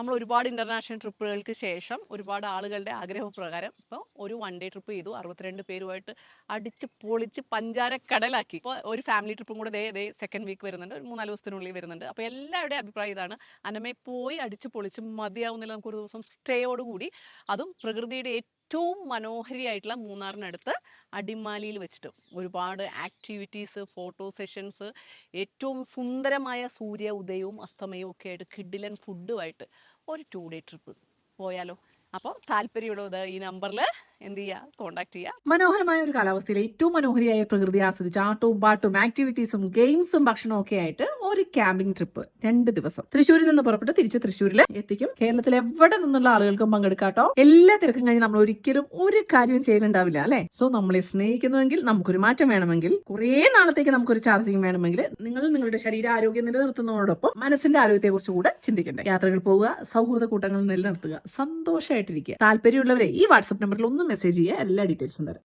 നമ്മൾ ഒരുപാട് ഇന്റർനാഷണൽ ട്രിപ്പുകൾക്ക് ശേഷം ഒരുപാട് ആളുകളുടെ ആഗ്രഹപ്രകാരം ഇപ്പോൾ ഒരു വൺ ഡേ ട്രിപ്പ് ചെയ്തു. അറുപത്തിരണ്ട് പേരുമായിട്ട് അടിച്ച് പൊളിച്ച് പഞ്ചാര കടലാക്കി ഇപ്പോൾ ഒരു ഫാമിലി ട്രിപ്പും കൂടെ ദേ ദേ സെക്കൻഡ് വീക്ക് വരുന്നുണ്ട്. ഒരു മൂന്നാൽ ദിവസത്തിനുള്ളിൽ വരുന്നുണ്ട്. അപ്പോൾ എല്ലാവരുടെയും അഭിപ്രായം ഇതാണ്. അനമയെ പോയി അടിച്ച് പൊളിച്ച് മതിയാവുന്നില്ല. നമുക്കൊരു ദിവസം സ്റ്റേയോടുകൂടി അതും പ്രകൃതിയുടെ ഏറ്റവും മനോഹരിയായിട്ടുള്ള മൂന്നാറിനടുത്ത് അടിമാലിയിൽ വെച്ചിട്ട് ഒരുപാട് ആക്ടിവിറ്റീസ് ഫോട്ടോ സെഷൻസ് ഏറ്റവും സുന്ദരമായ സൂര്യ ഉദയവും അസ്തമയവും ഒക്കെ ആയിട്ട് കിഡിലൻ ഫുഡുമായിട്ട് ഒരു ടു ഡേ ട്രിപ്പ് പോയാലോ? അപ്പോൾ താല്പര്യമുള്ളത് ഈ നമ്പറിൽ എന്ത് ചെയ്യുക കോണ്ടാക്ട് ചെയ്യുക മനോഹരമായ ഒരു കാലാവസ്ഥയിൽ ഏറ്റവും മനോഹരിയായ പ്രകൃതി ആസ്വദിച്ച് ആട്ടവും പാട്ടും ആക്ടിവിറ്റീസും ഗെയിംസും ഭക്ഷണവും ഒക്കെ ആയിട്ട് ഒരു ക്യാമ്പിംഗ് ട്രിപ്പ് രണ്ട് ദിവസം. തൃശ്ശൂരിൽ നിന്ന് പുറപ്പെട്ട് തിരിച്ച് തൃശ്ശൂരിൽ എത്തിക്കും. കേരളത്തിൽ എവിടെ നിന്നുള്ള ആളുകൾക്കും പങ്കെടുക്കാട്ടോ. എല്ലാ തിരക്കും കഴിഞ്ഞ് നമ്മൾ ഒരിക്കലും ഒരു കാര്യവും ചെയ്യുന്നുണ്ടാവില്ല അല്ലെ? സോ നമ്മളെ സ്നേഹിക്കുന്നുവെങ്കിൽ നമുക്കൊരു മാറ്റം വേണമെങ്കിൽ കുറേ നാളത്തേക്ക് നമുക്കൊരു ചാർജിങ് വേണമെങ്കിൽ നിങ്ങൾ നിങ്ങളുടെ ശരീര ശരീരാരോഗ്യം നിലനിർത്തുന്നതോടൊപ്പം മനസ്സിന്റെ ആരോഗ്യത്തെ കുറിച്ച് കൂടെ ചിന്തിക്കണ്ടേ? യാത്രകൾ പോവുക സൗഹൃദ കൂട്ടങ്ങൾ നിലനിർത്തുക സന്തോഷമായിട്ടിരിക്കുക താല്പര്യമുള്ളവരെ ഈ വാട്സപ്പ് നമ്പറിൽ ഒന്ന് മെസ്സേജ് ചെയ്യുക. എല്ലാ ഡീറ്റെയിൽസും തരാം.